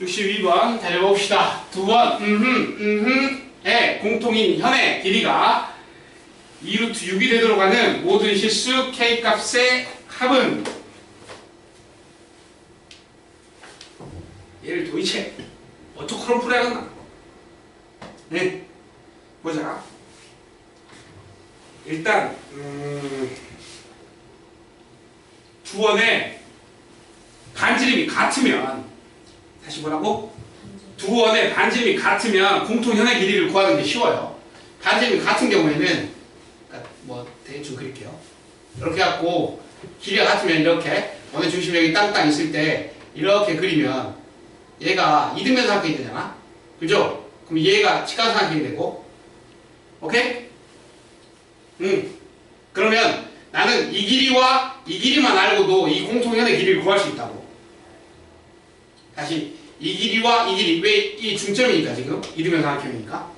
62번 달려봅시다. 두 번, 음흠, 음흠의 공통인 현의 길이가 2루트 6이 되도록 하는 모든 실수 k 값의 합은 얘를 도대체 어떻게 풀어야겠나? 네, 보자. 일단 음, 두 원의 반지름이 같으면 다시 뭐라고? 두 원의 반지름이 같으면 공통현의 길이를 구하는 게 쉬워요. 반지름이 같은 경우에는 그러니까 뭐 대충 그릴게요. 이렇게 갖고 길이가 같으면 이렇게 원의 중심력이 땅땅 있을 때 이렇게 그리면 얘가 이등변삼각형이 되잖아. 그죠? 그럼 얘가 직각삼각형이 되고 오케이? 응. 그러면 나는 이 길이와 이 길이만 알고도 이 공통현의 길이를 구할 수 있다고. 다시 이 길이와 이 길이 왜 이 중점이니까 지금 이등변 삼각형이니까.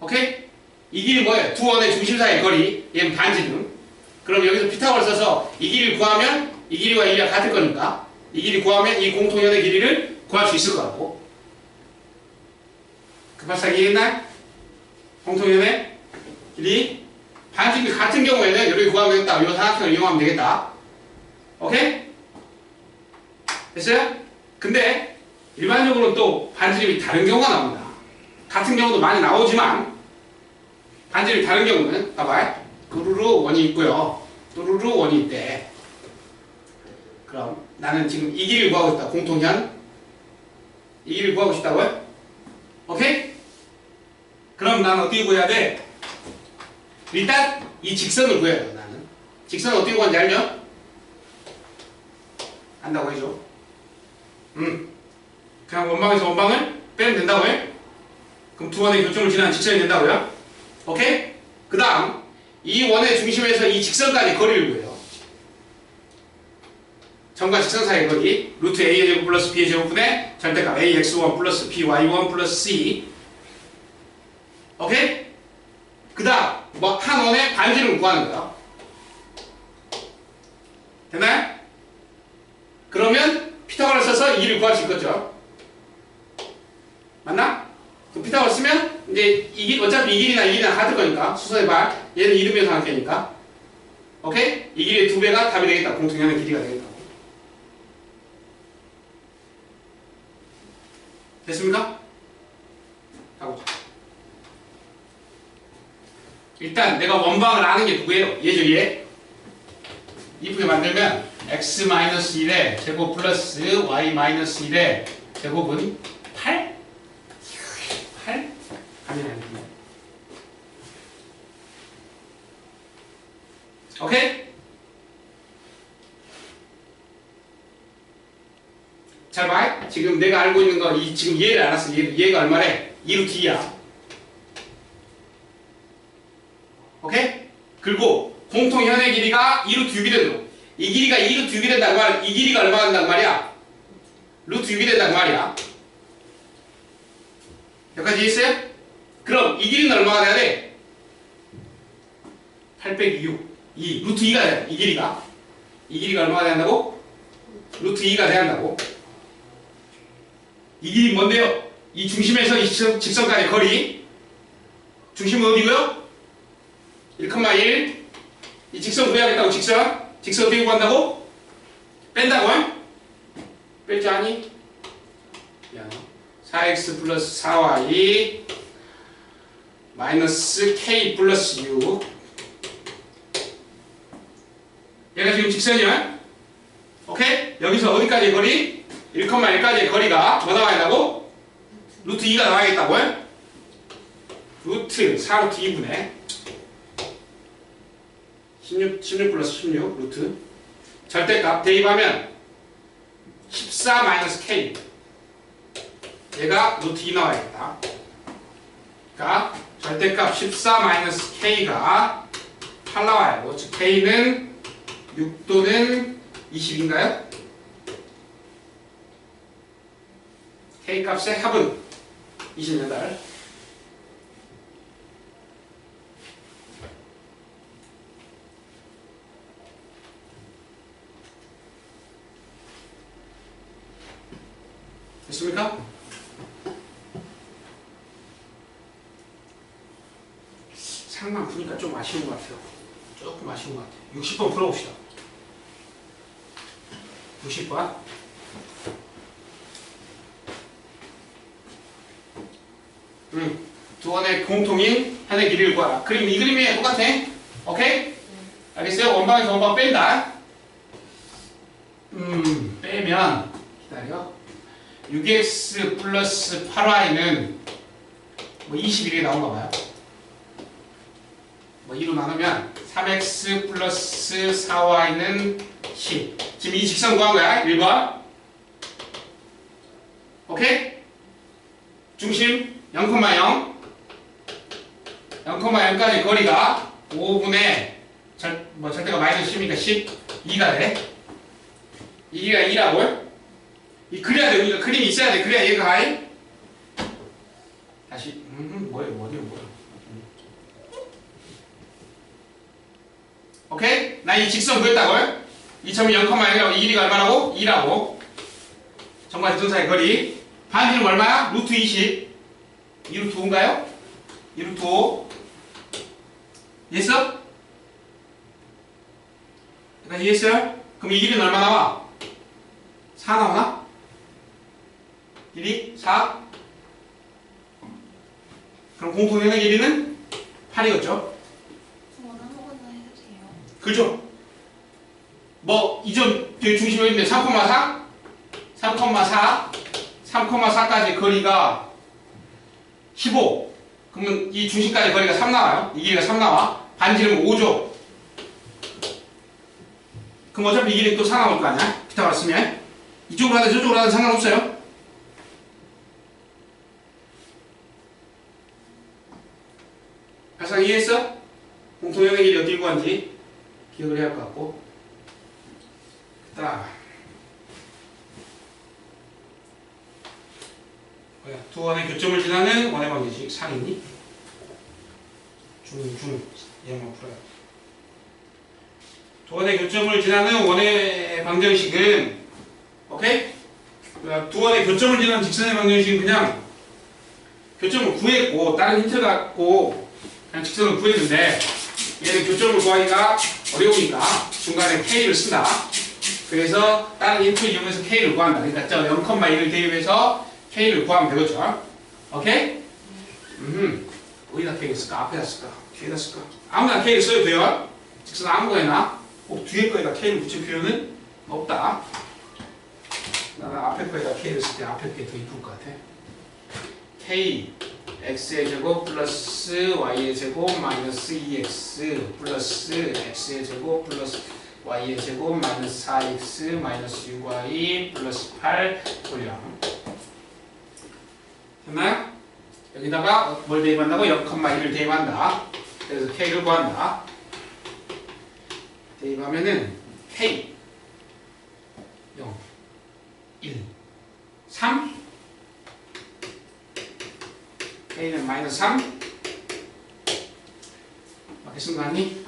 오케이? 이 길이 뭐예요? 두 원의 중심 사이의 거리. 얘는 반지름. 그럼 여기서 피타고를 써서 이 길이를 구하면 이 길이와 이 길이가 같을 거니까 이 길이 구하면 이 공통현의 길이를 구할 수 있을 거라고. 급합사기 이해했나요? 공통현의 길이 반지름이 같은 경우에는 여기 구하면 되겠다. 이 삼각형을 이용하면 되겠다. 오케이? 됐어요? 근데 일반적으로 또 반지름이 다른 경우가 나옵니다. 같은 경우도 많이 나오지만 반지름이 다른 경우는 봐봐요. 또루루 원이 있고요. 또루루 원이 있대. 그럼 나는 지금 이 길이를 구하고 있다. 공통현. 이 길이를 구하고 싶다고요? 오케이? 그럼 난 어떻게 구해야 돼? 일단 이 직선을 구해야 돼요. 나는. 직선을 어떻게 구하는지 알죠? 안다고 해줘. 음. 그냥 원방에서 원방을 빼면 된다고 해? 그럼 두 원의 교점을 지나는 직선이 된다고요? 오케이? 그 다음 이 원의 중심에서 이 직선까지 거리를 구해요. 점과 직선 사이의 거리 루트 a의 제곱 플러스 b의 제곱분의 절대값 ax1 플러스 by1 플러스 c 오케이? 그 다음 뭐한 원의 반지름을 구하는 거야. 됐나요? 그러면 피타고라 써서 이를 구할 수 있겠죠. 맞나? 그 피타고라 쓰면 이제 이 길, 어차피 이 길이나 이 길이나 같을 거니까 수소의 발 얘는 이름의 삼각형이니까 오케이? 이 길이의 두 배가 답이 되겠다. 공통현의 길이가 되겠다. 됐습니까? 가보자. 일단 내가 원방을 아는 게 누구예요? 얘죠 얘. 이쁘게 만들면 x-1의 제곱 플러스 y-1의 제곱은 8? 8? 아니 아니 오케이? 잘 봐. 지금 내가 알고 있는 거 이, 지금 얘를 알았어. 얘, 얘가 얼마래? 2루트 2야. 오케이? 그리고 공통 현의 길이가 2루트 6이 되도록 이 길이가 2루트 6이 된다는 말, 이 길이가 얼마 된다는 말이야? 루트 6이 된다는 말이야. 여기까지 있어요? 그럼 이 길이는 얼마가 돼야 돼? 8 빼기 6. 2. 루트 2가 돼. 이 길이가. 이 길이가 얼마가 돼야 한다고? 루트 2가 돼야 한다고. 이 길이 뭔데요? 이 중심에서 이 직선, 직선까지 거리. 중심은 어디고요? 1,1. 이 직선 구해야겠다고 직선. 직선 어떻게 구한다고? 뺀다고? 뺄줄 아니? 야, 4x 플러스 4y 마이너스 k 플러스 6 얘가 지금 직선이야? 오케이? 여기서 어디까지의 거리? 1,1까지의 거리가 뭐 나와야 한다고? 루트 2가 나와야겠다고? 루트 4루트 2분의 16, 16 플러스 16 루트. 절대값 대입하면 14 마이너스 k. 얘가 루트 2 나와야겠다. 그러니까 절대값 14 마이너스 k가 8 나와요. 즉 k는 6 또는 20인가요? k 값의 합은 28 네. 됐습니까? 상만 푸니까 좀 아쉬운 것 같아요. 조금 아쉬운 것 같아요. 60번 풀어봅시다. 60번. 음, 두 원의 공통인 현의 길이를 구하라. 그림 이 그림이 똑같아. 오케이? 알겠어요? 원방에서 원방 뺀다. 음, 빼면 기다려. 6x 플러스 8y는 뭐 21이 나온가 봐요. 뭐 2로 나누면 3x 플러스 4y는 10. 지금 이 직선 구한 거야. 1번. 오케이? 중심 0,0 0,0까지 거리가 5분의 절, 뭐 절대가 마이너스 10이니까 10 2가 돼. 이가 2라고? 이 그래야 돼. 우리가 그림이 있어야 돼. 그래야 얘가 하이. 다시 음 뭐야 뭐야 뭐야. 오케이? 나 이 직선 구했다고요? 2점이 0,0이라고 이 길이가 얼마라고? 2라고. 정말 전사의 거리. 반지름 얼마야? 루트 20. 2루트 5인가요? 2루트 5. 이해했어? 그러니까 이해했어요? 그럼 이 길이는 얼마 나와? 4 나오나? 길이 4? 그럼 공통연의 길이는 8이겠죠? 저 아무거나 해도 돼요. 그죠? 뭐, 이점 뒤에 중심이 있는데 3,4? 3,4? 3,4까지 거리가 15. 그러면 이 중심까지 거리가 3 나와요. 이 길이가 3 나와. 반지름은 5죠. 그럼 어차피 이 길이 또 4 나올 거 아니야? 피타고라 쓰면. 이쪽으로 하든 저쪽으로 하든 상관없어요. 가상 이해했어? 공통연의 길이 어디 구한지 기억을 해야 할 것 같고. 자. 뭐야, 두 원의 교점을 지나는 원의 방정식 상이니? 중, 중. 얘만 풀어요. 두 원의 교점을 지나는 원의 방정식은 오케이? 그러니까 두 원의 교점을 지나는 직선의 방정식은 그냥 교점을 구했고 다른 힌트 갖고 그냥 직선을 구했는데 얘는 교점을 구하기가 어려우니까 중간에 K를 쓴다. 그래서 다른 인풋 이용해서 K를 구한다. 그러니까 저 0,1을 대입해서 K를 구하면 되겠죠. 오케이? 음, 어디다 K를 쓸까? 앞에다 쓸까? 뒤에다 쓸까? 아무나 K를 써도 돼요. 직선 아무거나 꼭 뒤에 거에다 K를 붙일 필요는 없다. 나는 앞에 거에다 K를 쓸 때 앞에 게 더 이쁠 것 같아. K x의 제곱 플러스 y의 제곱 마이너스 2x 플러스 x의 제곱 플러스 y의 제곱 마이너스 4x 마이너스 6y 플러스 8 꼴량 됐나요? 여기다가 뭘 대입한다고? 0,1을 대입한다 그래서 k를 구한다 대입하면은 k 0 1 3 K는 마이너스 3 맞겠습니까? 아니?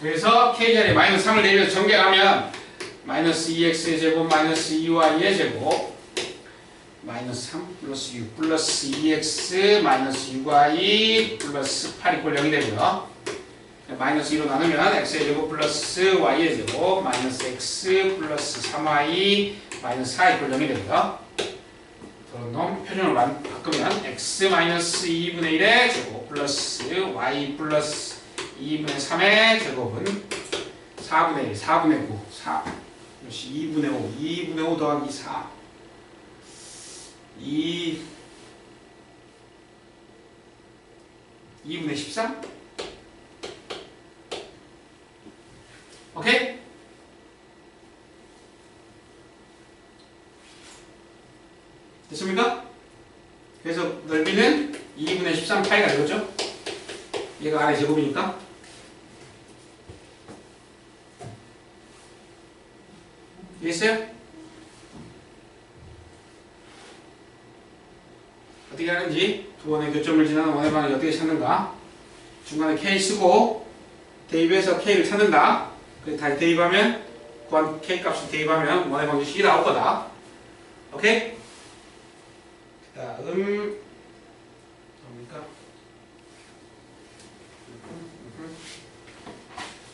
그래서 K 자리에 마이너스 3을 내면서 전개하면 마이너스 2x의 제곱 마이너스 2y의 제곱 마이너스 3 플러스 6 플러스 2x 마이너스 6y 플러스 8 이꼴 0이 되고요 마이너스 2로 나누면 x의 제곱 플러스 y의 제곱 마이너스 x 플러스 3y 마이너스 4 이꼴 0이 되고요 놈 표준을 만- 바꾸면 x 마이너스 2분의 1의 제곱 플러스 y 플러스 2분의 3의 제곱은 4분의 1, 4분의 9, 4 역시 2분의 5, 2분의 5 더하기 4 2 2분의 13 오케이? 됐습니까? 그래서 넓이는 2분의 13 파이가 되겠죠? 얘가 아래 제곱이니까 이해했어요? 어떻게 하는지 두 번의 교점을 지나는 원의 방을 어떻게 찾는가 중간에 K 쓰고 대입해서 K를 찾는다 그래서 다시 대입하면 구한 k 값을 대입하면 원의 방정식이 나올 거다. 오케이? 그 다음 뭡니까?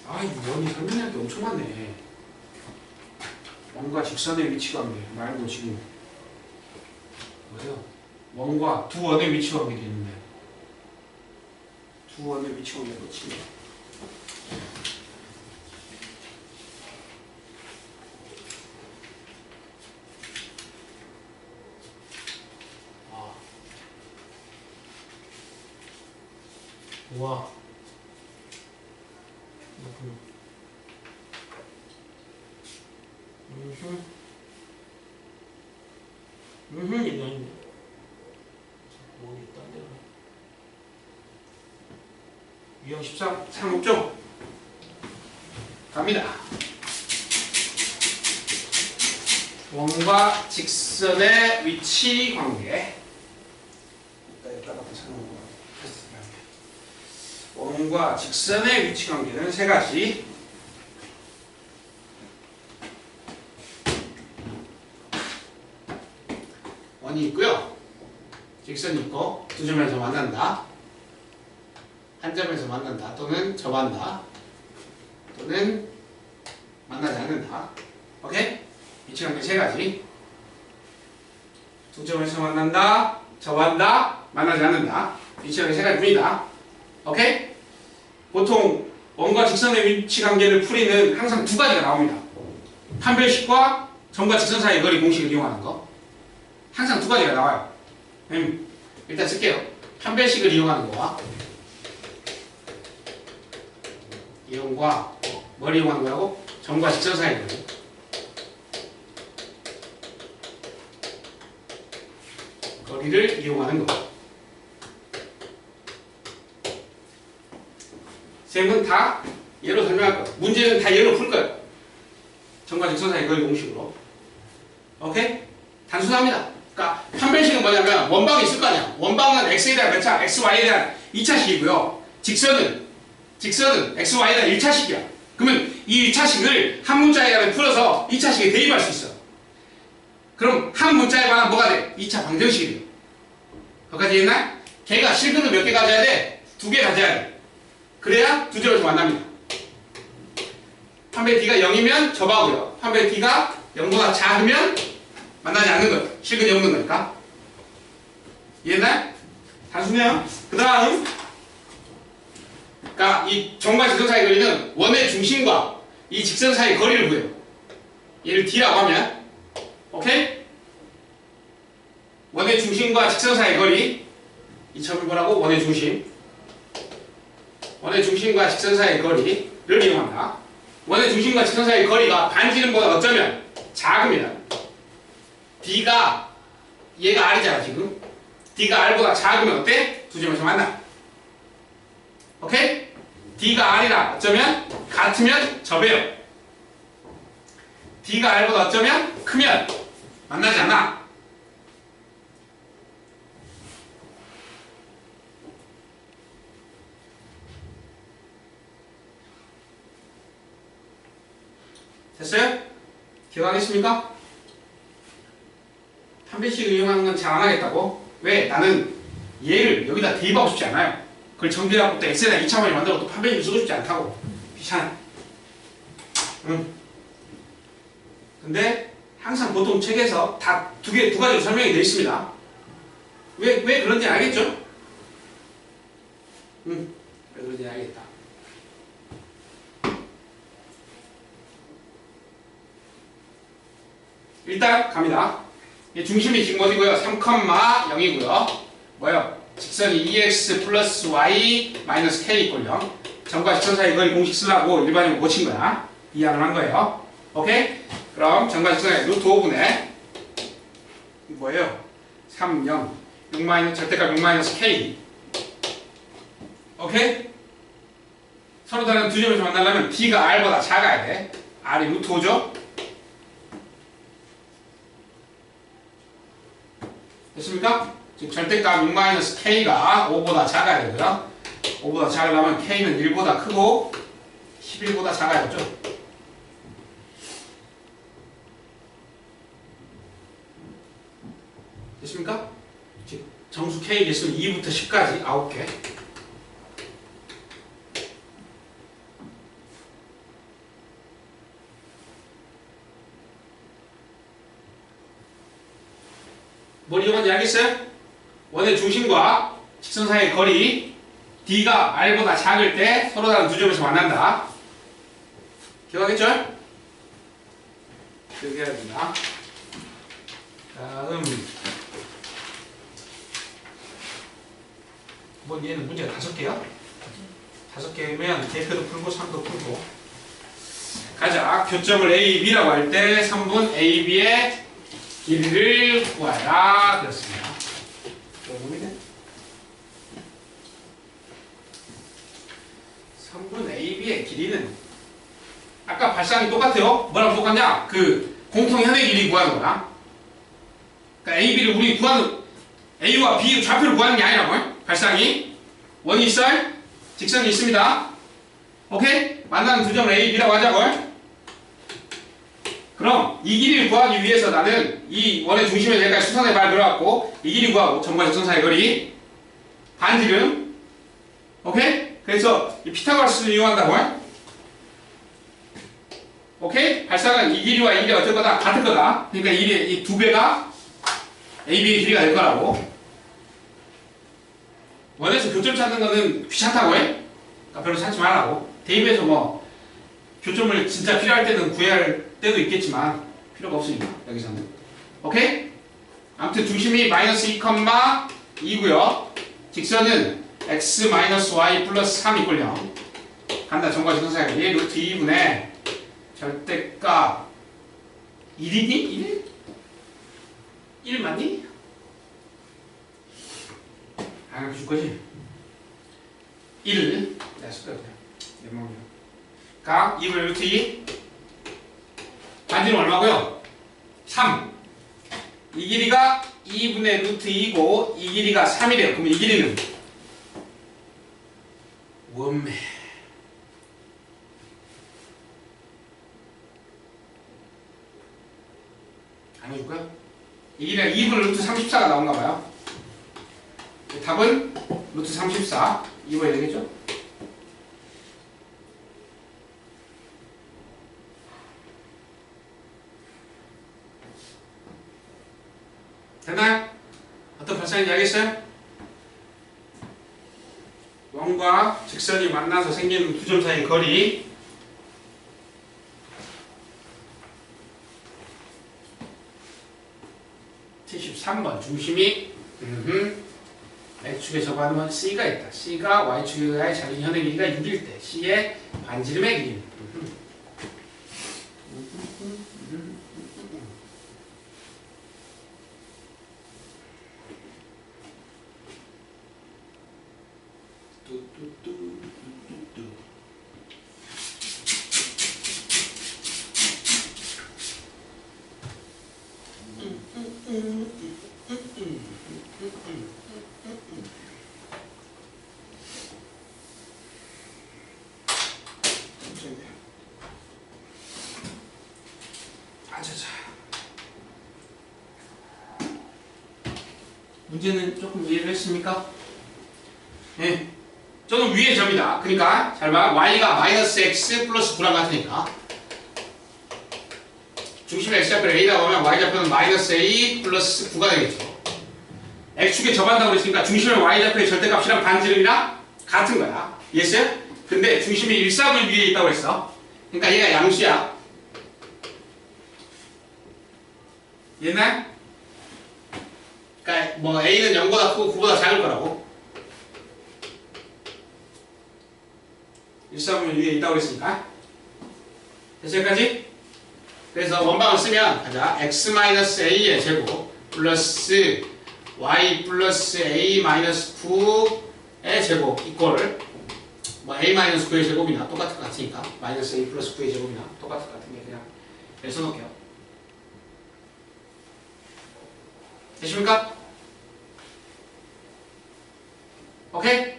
아, 이 원이 설명할 게 엄청 많네. 원과 직선의 위치 관계 말고 지금 뭐예요? 원과 두 원의 위치 관계도 있는데 두 원의 위치 관계 놓치네. 와. 그렇군요. 음흠. 음흠, 이거 아닌데. 어디 딴 데가. 유형 13, 상목적. 갑니다. 원과 직선의 위치 관계. 이따 여기다가 붙여놓은 거. 원과 직선의 위치 관계는 세 가지. 원이 있고요. 직선이 있고 두 점에서 만난다. 한 점에서 만난다. 또는 접한다. 또는 만나지 않는다. 오케이? 위치 관계 세 가지. 두 점에서 만난다. 접한다. 만나지 않는다. 위치 관계 세 가지입니다. 오케이? 보통 원과 직선의 위치 관계를 풀이는 항상 두 가지가 나옵니다. 판별식과 점과 직선 사이의 거리 공식을 이용하는 거. 항상 두 가지가 나와요. 음, 일단 쓸게요. 판별식을 이용하는 거와 이용과 뭘 이용하는 거라고? 점과 직선 사이의 거리. 거리를 이용하는 거. 쌤은 다 예로 설명할 거예요. 문제는 다 예로 풀. 점과 직선 사이의 거리 공식으로. 오케이? 단순합니다. 그러니까 판별식은 뭐냐면 원방이 있을 거 아니야. 원방은 x에 대한 몇 차, xy에 대한 2차식이고요. 직선은 직선은 xy에 대한 1차식이야. 그러면 이 1차식을 한 문자에 관해 풀어서 2차식에 대입할 수 있어. 그럼 한 문자에 관한 뭐가 돼? 2차 방정식이 돼. 거기까지 했나? 걔가 실근을 몇 개 가져야 돼? 두 개 가져야 돼. 그래야 두 점에서 만납니다. 판별 D가 0이면 접하고요. 판별 D가 0보다 작으면 만나지 않는 거예요. 실근이 없는 거니까. 이해했나요? 단순해요. 그 다음, 그러니까 이 점과 직선 사이 거리는 원의 중심과 이 직선 사이 거리를 구해요. 얘를 D라고 하면, 오케이? 원의 중심과 직선 사이 거리, 이 점을 뭐라고? 원의 중심. 원의 중심과 직선 사이의 거리를 이용합니다. 원의 중심과 직선 사이의 거리가 반지름보다 어쩌면 작으면 D가 얘가 R이잖아 지금 D가 R보다 작으면 어때? 두 점에서 만나 오케이? D가 R이라 어쩌면 같으면 접해요 D가 R보다 어쩌면 크면 만나지 않아 됐어요? 기억하겠습니까? 판별식을 이용하는 건 잘 안 하겠다고? 왜? 나는 얘를 여기다 대입하고 싶지 않아요. 그걸 정비해갖고 또 2차원을 만들고 또 판별식을 쓰고 싶지 않다고. 귀찮아. 응. 근데 항상 보통 책에서 다 두 개, 두 가지로 설명이 되어 있습니다. 왜, 왜 그런지 알겠죠? 응. 왜 그런지 알겠다. 일단 갑니다. 이 중심이 지금 어디고요? 3,0이고요. 뭐요? 직선이 2x 플러스 y 마이너스 k 이꼴 0. 점과 직선 사이 거리 공식 쓰라고 일반적으로 고친 거야. 이해를 한 거예요. 오케이? 그럼 점과 직선의 루트 5분의 뭐예요? 3, 0. 6 마이너스 절대값 6 마이너스 k. 오케이? 서로 다른 두 점에서 만나려면 d가 r보다 작아야 돼. r이 루트 5죠? 됐습니까? 지금 절대값 6-k가 5보다 작아야 되고요. 5보다 작으려면 k는 1보다 크고 11보다 작아야죠. 됐습니까? 정수 k 개수는 2부터 10까지 9개. 알겠어요? 원의 중심과 직선 사이의 거리 D가 R보다 작을 때 서로 다른 두 점에서 만난다. 기억하겠죠? 기억해야 된다. 다음 뭐 얘는 문제가 다섯 개야? 다섯 개면 대표도 풀고 3도 풀고 가자 교점을 A, B라고 할 때 3분 A, B의 길이를 구하라 그렇습니다. 그러면 3분 AB의 길이는 아까 발상이 똑같아요. 뭐랑 똑같냐? 그 공통 현의 길이 구하는 거야. 그러니까 AB를 우리 구하는 A와 B 좌표를 구하는 게 아니라고요. 발상이 있어요. 직선이 있습니다. 오케이? 만나는 두 점을 A, B라고 하자고요. 그럼 이 길이를 구하기 위해서 나는 이 원의 중심에 여기까지 수선의 발 들어갔고 이 길이 구하고 점과 직선 사이 거리 반지름 오케이? 그래서 이 피타고라스를 이용한다고 오케이? 발상은 이 길이와 이 길이가 어떨 거다? 같을 거다 그러니까 이두 배가 AB의 길이가 될 거라고 원에서 교점 찾는 거는 귀찮다고 해? 그러니까 별로 찾지 말라고 대입에서 뭐 교점을 진짜 필요할 때는 구해야 할 때도 있겠지만 필요가 없으니까 여기서는 오케이? 아무튼 중심이 마이너스 2,2고요 직선은 x 마이너스 y 플러스 3 이꼴 0 간다 정과 직선사이 얘 루트 2분의 절대값 1이니? 1? 1 맞니? 안 가르쳐 줄 거지? 1 내가 쓸 거야 그냥 내 마음이야 각 2분의 루트 2 반지름 얼마고요? 3. 이 길이가 2분의 루트 2고 이 길이가 3이래요. 그럼 이 길이는 원매. 안 해줄까요? 이 길이가 2분의 루트 34가 나온가 봐요. 답은 루트 34. 이거야 되겠죠? 됐나요? 어떤 발상인지 알겠어요? 원과 직선이 만나서 생기는 두 점 사이 거리 (73번) 중심이 음흠, X축에 접하면 C가 있다 C가 Y축에 자기 현의 길이가 6일 때 C의 반지름의 길이 음흠. 뚜뚜뚜뚜뚜뚜. 잠시만요. 아자자. 문제는 조금 이해를 했습니까? 위의 점이다. 그러니까 잘 봐. y가 마이너스 x 플러스 9랑 같으니까 중심 x좌표를 a다 보면 y좌표는 마이너스 a 플러스 9가 되겠죠. x축에 접한다고 그랬으니까 중심의 y좌표의 절대값이랑 반지름이랑 같은 거야. 이해했어요? 근데 중심이 1, 4분 위에 있다고 했어. 그러니까 얘가 양수야. 얘는 그러니까 뭐 a는 0보다 크고 9보다 작을 거라고. 1사분면 위에 있다고 했으니까 됐어 여기까지? 그래서 원방을 쓰면 가자 x-a의 제곱 플러스 y 플러스 a 마이너스 9의 제곱 이꼴 뭐 a 마이너스 9의 제곱이나 똑같은 것 같으니까 마이너스 a 플러스 9의 제곱이나 똑같은 것 같은 게 그냥 여기 써놓을게요 되십니까? 오케이?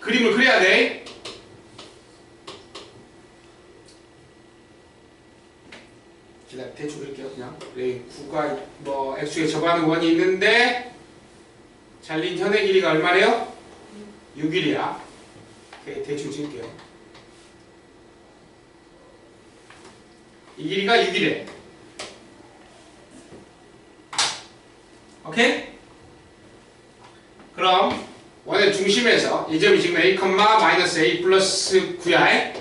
그림을 그려야 돼. 기다려 대충 그릴게요 그냥 여기 9가 뭐 x축에 접하는 원이 있는데 잘린 현의 길이가 얼마래요? 6일이야 오케이 대충 찍을게요 이 길이가 6일에 오케이? 그럼 원의 중심에서 이 점이 지금 a, 마이너스 a 플러스 9야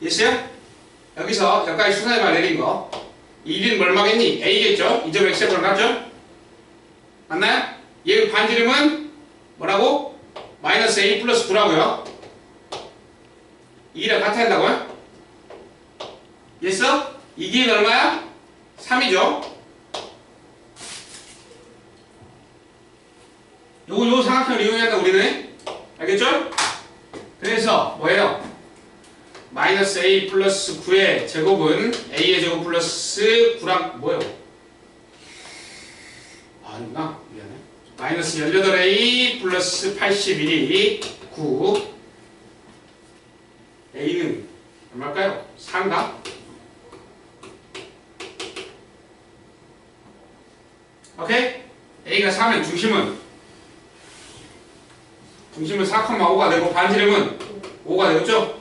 됐어요? 여기서 여기까지 순서에만 내린 거 1인 뭘 막겠니? a겠죠? 이 점 x에 뭘 맞죠? 맞나요? 얘 반지름은 뭐라고? 마이너스 a 플러스 9라고요 2랑 같아야 한다고요? 됐어? 이 길이는 얼마야? 3이죠? 요거 요 삼각형을 이용한다 우리는 알겠죠? 그래서 뭐예요? 마이너스 a 플러스 9의 제곱은 a의 제곱 플러스 9랑 뭐예요? 아 아니구나 미안해 마이너스 18a 플러스 81이 9 a는 얼마일까요? 4인가? 오케이? a가 4면 중심은 중심은 4,5가 되고 반지름은 5가 되겠죠?